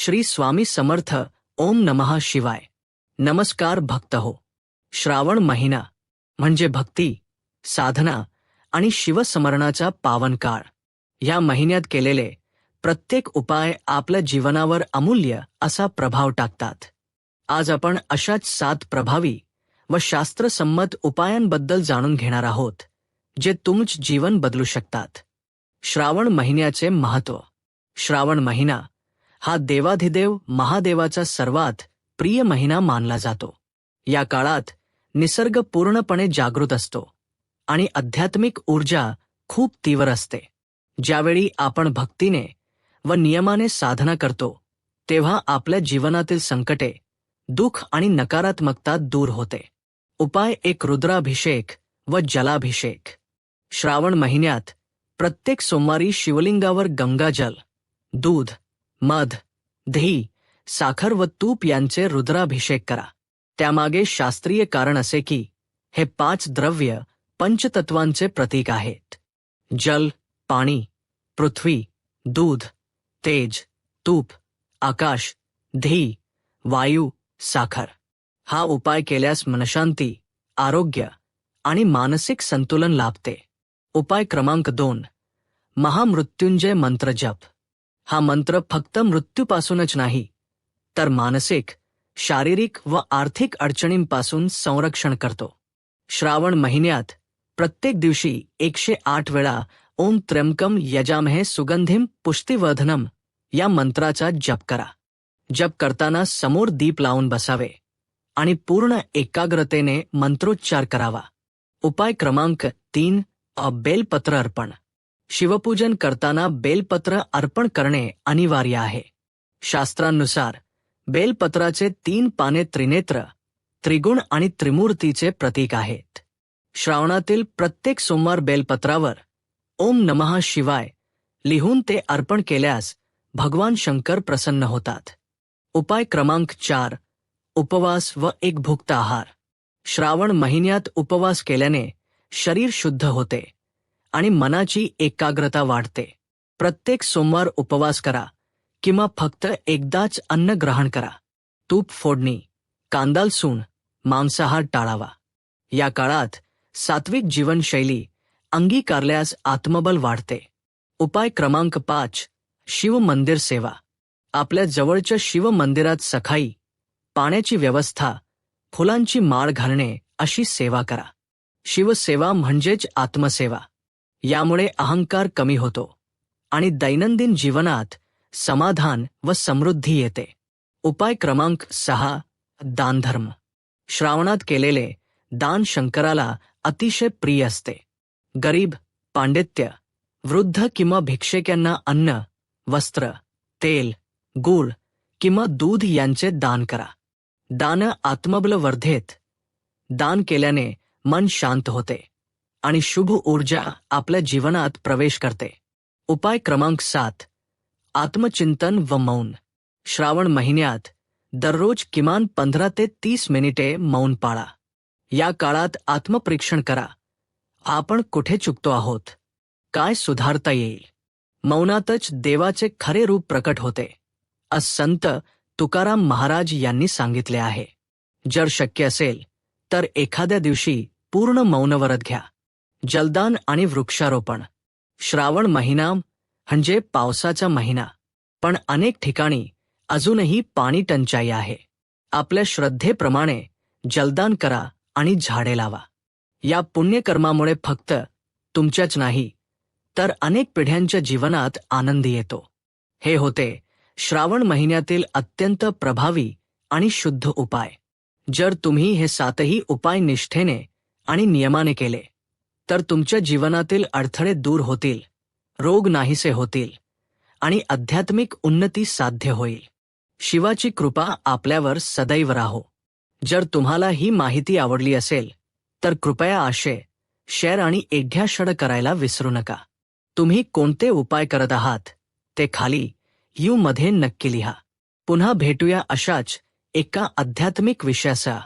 श्री स्वामी समर्थ ओम नमः शिवाय. नमस्कार भक्त हो श्रावण महिना म्हणजे भक्ती साधना आणि शिवस्मरणाचा पावन काळ या महिन्यात केलेले प्रत्येक उपाय आपल्या जीवनावर अमूल्य असा प्रभाव टाकतात. आज आपण अशाच सात प्रभावी व शास्त्रसंमत उपायांबद्दल जाणून घेणार आहोत जे तुमच जीवन बदलू शकतात. श्रावण महिन्याचे महत्त्व. श्रावण महिना हा देवाधिदेव महादेवाचा सर्वात प्रिय महिना मानला जातो. या काळात निसर्ग पूर्णपणे जागृत असतो आणि आध्यात्मिक ऊर्जा खूप तीव्र असते. ज्यावेळी आपण भक्तीने व नियमाने साधना करतो तेव्हा आपल्या जीवनातील संकटे दुःख आणि नकारात्मकता दूर होते. उपाय एक रुद्राभिषेक व जलाभिषेक. श्रावण महिन्यात प्रत्येक सोमवारी शिवलिंगावर गंगाजल दूध मध दही साखर व तूप यांचे रुद्राभिषेक करा. त्यामागे शास्त्रीय कारण असे की हे पाच द्रव्य पंचतत्वांचे प्रतीक आहेत. जल पाणी पृथ्वी दूध तेज तूप आकाश धी वायू साखर. हा उपाय केल्यास मनशांती आरोग्य आणि मानसिक संतुलन लाभते. उपाय क्रमांक दोन. महामृत्युंजय मंत्र जप. हा मंत्र फक्त मृत्यूपासूनच नाही तर मानसिक शारीरिक व आर्थिक अडचणींपासून संरक्षण करतो. श्रावण महिन्यात प्रत्येक दिवशी एकशे आठ वेळा ओम त्र्यंकम यजामहे सुगंधिम पुष्टिवर्धनम या मंत्राचा जप करा. जप करताना समोर दीप लावून बसावे आणि पूर्ण एकाग्रतेने मंत्रोच्चार करावा. उपाय क्रमांक तीन अ बेलपत्र अर्पण. शिवपूजन करताना बेलपत्र अर्पण करणे अनिवार्य आहे. शास्त्रांनुसार बेलपत्राचे तीन पाने त्रिनेत्र त्रिगुण आणि त्रिमूर्तीचे प्रतीक आहेत. श्रावणातील प्रत्येक सोमवार बेलपत्रावर ओम नमः शिवाय लिहून ते अर्पण केल्यास भगवान शंकर प्रसन्न होतात. उपाय क्रमांक चार उपवास व एक भुक्त आहार. श्रावण महिन्यात उपवास केल्याने शरीर शुद्ध होते. आणि मनाची एकाग्रता वाढते. प्रत्येक सोमवार उपवास करा किंवा फक्त एकदाच अन्न ग्रहण करा. तूप फोडणी कांदालसूण मांसाहार टाळावा. या काळात सात्विक जीवनशैली अंगीकारल्यास आत्मबल वाढते. उपाय क्रमांक पाच शिव मंदिर सेवा. आपल्या जवळच्या शिव मंदिरात सखाई पाण्याची व्यवस्था फुलांची माळ घालणे अशी सेवा करा. शिवसेवा म्हणजेच आत्मसेवा. यामुळे अहंकार कमी होतो आणि दैनंदिन जीवनात समाधान व समृद्धी येते. उपाय क्रमांक सहा दानधर्म. श्रावणात केलेले दान शंकराला अतिशय प्रिय असते. गरीब पांडित्य वृद्ध किंवा भिक्षेक्यांना अन्न वस्त्र तेल गूळ किंवा दूध यांचे दान करा. दान आत्मबल वर्धेत दान केल्याने मन शांत होते. आणि शुभ ऊर्जा आपल्या जीवनात प्रवेश करते. उपाय क्रमांक सात. आत्मचिंतन व मौन. श्रावण महिन्यात दररोज किमान पंधरा ते तीस मिनिटे मौन पाळा. या काळात आत्मपरीक्षण करा. आपण कुठे चुकतो आहोत? काय सुधारता येईल? मौनातच देवाचे खरे रूप प्रकट होते. अस संत तुकाराम महाराज यांनी सांगितले आहे. जर शक्य असेल तर एखाद्या दिवशी पूर्ण मौनवरत घ्या. जलदान आणि वृक्षारोपण. श्रावण महिना म्हणजे पावसाचा महिना. पण अनेक ठिकाणी अजूनही पाणी टंचाई आहे. आपल्या श्रद्धेप्रमाणे जलदान करा आणि झाडे लावा. या पुण्यकर्मामुळे फक्त तुमच्याच नाही तर अनेक पिढ्यांच्या जीवनात आनंद येतो. हे होते श्रावण महिन्यातील अत्यंत प्रभावी आणि शुद्ध उपाय. जर तुम्ही हे सातही उपाय निष्ठेने आणि नियमाने केले तर तुमच्या जीवनातील अडथळे दूर होतील रोग नाहीसे होतील आणि आध्यात्मिक उन्नती साध्य होईल. शिवाची कृपा आपल्यावर सदैव राहो. जर तुम्हाला ही माहिती आवडली असेल तर कृपया आशय शेअर आणि एढ्या करायला विसरू नका. तुम्ही कोणते उपाय करत आहात ते खाली यू मध्ये नक्की लिहा. पुन्हा भेटूया अशाच एका आध्यात्मिक विषयाचा